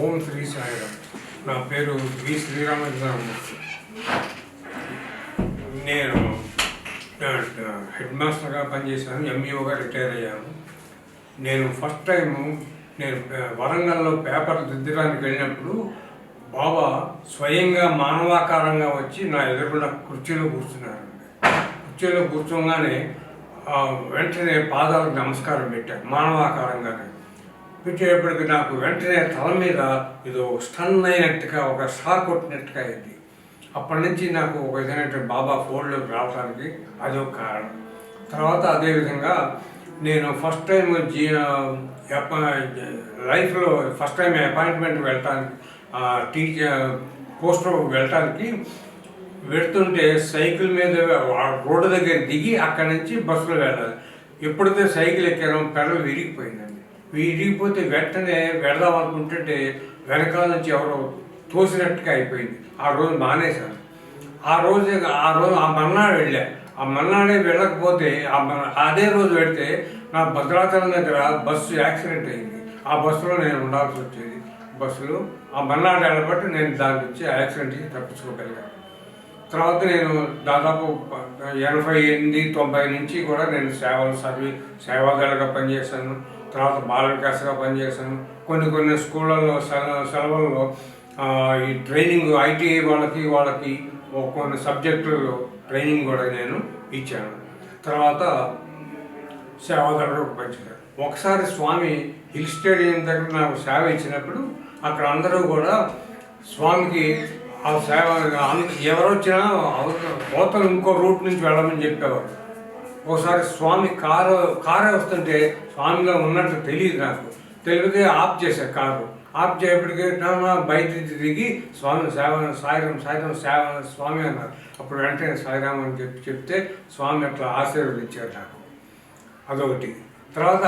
ఓం శ్రీ సాయిరామ్. నా పేరు వి శ్రీరామచంద్రమూర్తి. నేను హెడ్ మాస్టర్గా పనిచేశాను ఎంఈఓగా రిటైర్ అయ్యాను. నేను ఫస్ట్ టైం నేను వరంగల్లో పేపర్లు దిద్దడానికి వెళ్ళినప్పుడు బాబా స్వయంగా మానవాకారంగా వచ్చి నా ఎదురుకున్న కుర్చీలో కూర్చున్నారండి కుర్చీలో కూర్చోగానే వెంటనే పాదాలకు నమస్కారం పెట్టాను మానవాకారంగానే. పెట్టేటప్పటికి నాకు వెంటనే తల మీద ఏదో స్టన్ అయినట్టుగా ఒక షాక్ కొట్టినట్టుగా అయింది. అప్పటి నుంచి నాకు ఒక విధమైన బాబా ఫోన్లోకి రావడానికి అది ఒక కారణం. తర్వాత అదేవిధంగా నేను ఫస్ట్ టైం జీ లైఫ్లో ఫస్ట్ టైం అపాయింట్మెంట్ వెళ్ళటానికి టీచర్ పోస్టర్ వెళ్ళటానికి వెళ్తుంటే సైకిల్ మీద రోడ్డు దగ్గర దిగి అక్కడి నుంచి బస్సులో వెళ్ళాలి. ఎప్పుడైతే సైకిల్ ఎక్కానో పెడలు విరిగిపోయిందండి. విరిగిపోతే వెంటనే వెడదాం అనుకుంటుంటే వెనకాల నుంచి ఎవరో తోసినట్టుగా అయిపోయింది. ఆ రోజు మానేశాను. ఆ రోజు ఆ రోజు ఆ మన్నాడు వెళ్ళా. ఆ మన్నాడే వెళ్ళకపోతే ఆ అదే రోజు వెళ్తే నా భద్రాచలం దగ్గర బస్సు యాక్సిడెంట్ అయింది. ఆ బస్సులో నేను ఉండాల్సి వచ్చేది. బస్సులో ఆ మన్నాడు వెళ్ళబట్టి నేను దాని నుంచి ఆ యాక్సిడెంట్కి తప్పించుకోగలిగాను తర్వాత నేను దాదాపు ఎనభై ఎనిమిది తొంభై నుంచి కూడా నేను సేవలు సర్వీ సేవాదారుగా పనిచేశాను. తర్వాత బాల పనిచేశాను. కొన్ని కొన్ని స్కూళ్ళల్లో సెలవుల్లో ఈ ట్రైనింగ్ ఐటీఐ వాళ్ళకి వాళ్ళకి ఒక కొన్ని సబ్జెక్టులలో ట్రైనింగ్ కూడా నేను ఇచ్చాను. తర్వాత సేవాదారుడు పనిచేశాను. ఒకసారి స్వామి హిల్ స్టేడియం దగ్గర నాకు సేవ ఇచ్చినప్పుడు అక్కడ అందరూ కూడా స్వామికి ఆ సేవ అన్- ఎవరు వచ్చినా అవతల- అవతల ఇంకో రూట్ నుంచి వెళ్ళమని చెప్పేవారు. ఒకసారి స్వామి కారు కారే వస్తుంటే స్వామిలో ఉన్నట్టు తెలియదు నాకు. తెలివితే ఆఫ్ చేశా కారు. ఆఫ్ చేయప్పటికీ బయట దిగి స్వామి సేవ సాయిరాం సాయిరం సేవ స్వామి అన్నారు. అప్పుడు వెంటనే సాయిరాం అని చెప్పి చెప్తే స్వామి అట్లా ఆశీర్వదించారు నాకు. అదొకటి. తర్వాత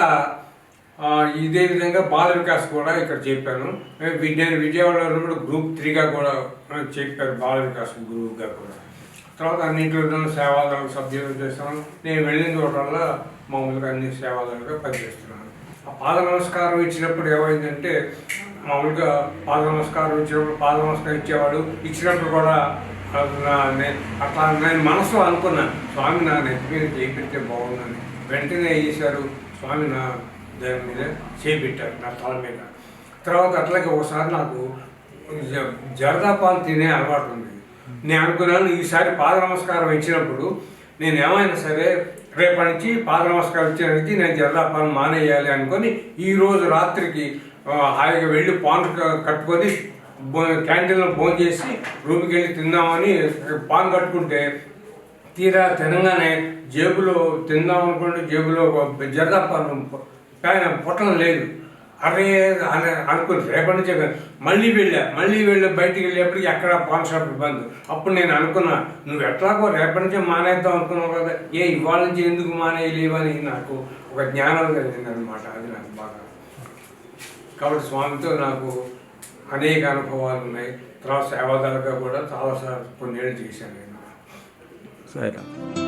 ఇదే విధంగా బాల వికాస్ కూడా ఇక్కడ చెప్పాను. నేను విజయవాడలో కూడా గ్రూప్ త్రీగా కూడా చెప్పారు బాల వికాస్ గురువుగా కూడా. తర్వాత అన్నింటిలో సేవాదాలు సభ్యులు చేస్తున్నాను నేను వెళ్ళిన చోటల్లా మామూలుగా అన్ని సేవాదాలుగా పనిచేస్తున్నాను. ఆ పాద నమస్కారం ఇచ్చినప్పుడు ఏమైందంటే మామూలుగా పాద నమస్కారం ఇచ్చినప్పుడు పాద నమస్కారం ఇచ్చేవాడు ఇచ్చినప్పుడు కూడా అట్లా నేను మనసులో అనుకున్నాను స్వామి నా నెత్తి మీద చేపెడితే బాగుందని. వెంటనే చేశారు? స్వామి నా దాని మీద చేపెట్టారు నా తల మీద. తర్వాత అట్లాగే ఒకసారి నాకు జరదాపాలు తినే అలవాటు ఉంది. నేను అనుకున్నాను ఈసారి పాద నమస్కారం ఇచ్చినప్పుడు నేను ఏమైనా సరే రేపటి నుంచి పాద నమస్కారం ఇచ్చినకి నేను జరదాపాలను మానేయాలి అనుకొని ఈ రోజు రాత్రికి హాయిగా వెళ్ళి పాన్ కట్టుకొని క్యాంటీన్లో ఫోన్ చేసి రూమ్కి వెళ్ళి తిందామని పాన్ కట్టుకుంటే తీరా తినగానే జేబులో తిందాం అనుకుంటే జేబులో జరదాపాలను జరదా పైన పొట్టం లేదు. అరే అని అనుకుని రేపటి నుంచి మళ్ళీ వెళ్ళా మళ్ళీ వెళ్ళి బయటికి వెళ్ళేప్పుడు ఎక్కడ పాన్ షాప్ బంద్ అప్పుడు నేను అనుకున్నా నువ్వు ఎట్లాగో రేపటి నుంచే మానేద్దాం అనుకున్నావు కదా ఏ ఇవాళ నుంచి ఎందుకు మానేయలేవని నాకు ఒక జ్ఞానం కలిగింది అనమాట అది నాకు బాగా కాబట్టి స్వామితో నాకు అనేక అనుభవాలు ఉన్నాయి. తర్వాత సేవాదారుగా కూడా చాలాసార్లు కొన్నేళ్ళు చేశాను నేను. సరే.